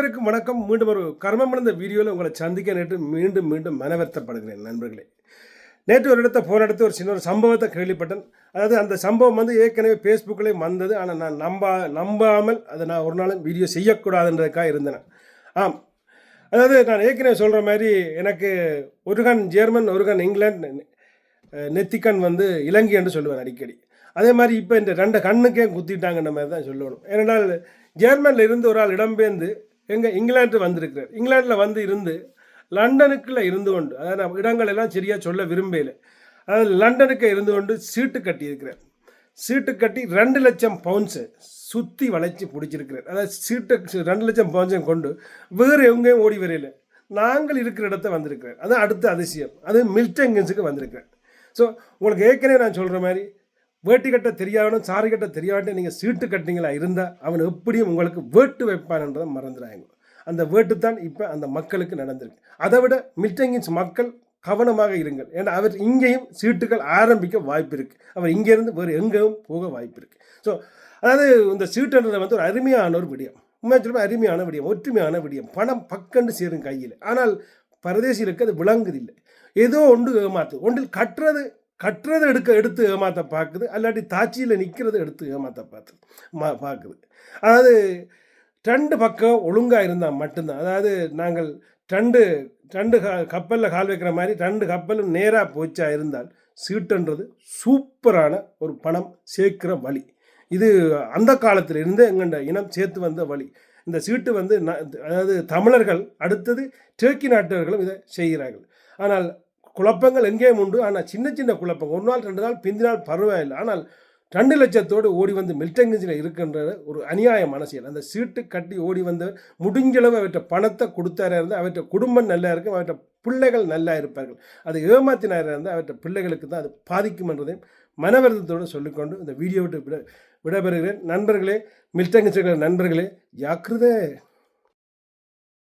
அனைவருக்கும் வணக்கம். மீண்டும் ஒரு கர்மமடைந்த வீடியோவில் உங்களை சந்திக்க நேற்று மீண்டும் மீண்டும் மனவர்த்தப்படுகிறேன் நண்பர்களே. நேற்று ஒரு இடத்த போன இடத்து ஒரு சின்ன ஒரு சம்பவத்தை கேள்விப்பட்டேன். அதாவது அந்த சம்பவம் வந்து ஏற்கனவே ஃபேஸ்புக்கிலே வந்தது. ஆனால் நான் நம்பா நம்பாமல் அதை நான் ஒரு நாளும் வீடியோ செய்யக்கூடாதுன்றதுக்காக இருந்தேன். ஆம். அதாவது நான் ஏற்கனவே சொல்கிற மாதிரி எனக்கு ஒரு கண் ஜெர்மன் ஒரு கண் இங்கிலாந்து நெத்திக்கண் வந்து இலங்கை என்று சொல்லுவேன் அடிக்கடி. அதே மாதிரி இப்போ இந்த ரெண்டு கண்ணுக்கே குத்திட்டாங்கன்ற மாதிரி தான் சொல்லணும். ஏனென்றால் ஜெர்மனில் இருந்து ஒரு ஆள் இடம்பெயர்ந்து எங்கே இங்கிலாந்து வந்திருக்கிறார். இங்கிலாந்தில் வந்து இருந்து லண்டனுக்குள்ள இருந்து கொண்டு அதாவது நான் இடங்கள் எல்லாம் சரியாக சொல்ல விரும்பல. அதாவது லண்டனுக்கு இருந்து கொண்டு சீட்டு கட்டியிருக்கிறார். சீட்டு கட்டி ரெண்டு லட்சம் பவுன்ஸு சுற்றி வளைச்சி பிடிச்சிருக்கிறார். அதாவது சீட்டை ரெண்டு லட்சம் பவுன்ஸையும் கொண்டு வேறு எங்கேயும் ஓடி வரையில நாங்கள் இருக்கிற இடத்த வந்திருக்கிறார். அது அடுத்த அதிசயம். அது மில்டங்கின்ஸுக்கு வந்திருக்கிறார். ஸோ உங்களுக்கு ஏற்கனவே நான் சொல்கிற மாதிரி வேட்டி கட்ட தெரியாவனும் சாரி கட்ட தெரியாதவனும் நீங்கள் சீட்டு கட்டிங்களா இருந்தால் அவன் எப்படியும் உங்களுக்கு வேட்டு வைப்பான்ன்றதை மறந்துடாங்க அந்த வேட்டு தான் இப்போ அந்த மக்களுக்கு நடந்திருக்கு. அதை விட மில்டங்கின்ஸ் மக்கள் கவனமாக இருங்கள். ஏன்னா அவர் இங்கேயும் சீட்டுகள் ஆரம்பிக்க வாய்ப்பு இருக்குது அவர் இங்கேருந்து வேறு எங்கேயும் போக வாய்ப்பு இருக்குது ஸோ அதாவது இந்த சீட்டுன்றது வந்து ஒரு அருமையான ஒரு விடயம். உண்மையாக அருமையான விடயம் ஒற்றுமையான விடயம். பணம் பக்கண்டு சேரும் கையில். ஆனால் பரதேசிகளுக்கு அது விளங்குதில்லை. ஏதோ ஒன்று ஏமாத்து. ஒன்றில் கட்டுறது கட்டுறதை எடுக்க எடுத்து ஏமாத்த பார்க்குது. அல்லாட்டி தாச்சியில் நிற்கிறது எடுத்து ஏமாத்த பார்த்து மா பார்க்குது. அதாவது ரெண்டு பக்கம் ஒழுங்காக இருந்தால் மட்டும்தான். அதாவது நாங்கள் ரெண்டு ரெண்டு கப்பலில் கால் வைக்கிற மாதிரி ரெண்டு கப்பலும் நேராக போச்சா இருந்தால் சீட்டுன்றது சூப்பரான ஒரு பணம் சேர்க்கிற வழி. இது அந்த காலத்தில் இருந்து எங்கண்ட இனம் சேர்த்து வந்த வழி. இந்த சீட்டு வந்து அதாவது தமிழர்கள் அடுத்தது டேக்கி நாட்டவர்களும் இதை செய்கிறார்கள். ஆனால் குழப்பங்கள் எங்கேயும் உண்டு. ஆனால் சின்ன சின்ன குழப்பங்கள். ஒரு நாள் ரெண்டு நாள் பிந்தினால் பரவாயில்லை. ஆனால் ரெண்டு லட்சத்தோடு ஓடி வந்து மில்டங்கிஞ்சில் இருக்கின்ற ஒரு அநியாயமான செயல் அந்த சீட்டு கட்டி ஓடி வந்த முடிஞ்சளவு அவற்றை பணத்தை கொடுத்தாரா இருந்தால் அவற்றை குடும்பம் நல்லா இருக்கும். அவற்றை பிள்ளைகள் நல்லா இருப்பார்கள். அதை ஏமாத்தினாரா இருந்தால் அவற்றை பிள்ளைகளுக்கு தான் அது பாதிக்கும் என்றதையும் மனவருத்தத்தோடு சொல்லிக்கொண்டு இந்த வீடியோ விட்டு விட விடைபெறுகிறேன். நண்பர்களே மில்டங்கிச்சிகள் நண்பர்களே ஜாக்கிரதை.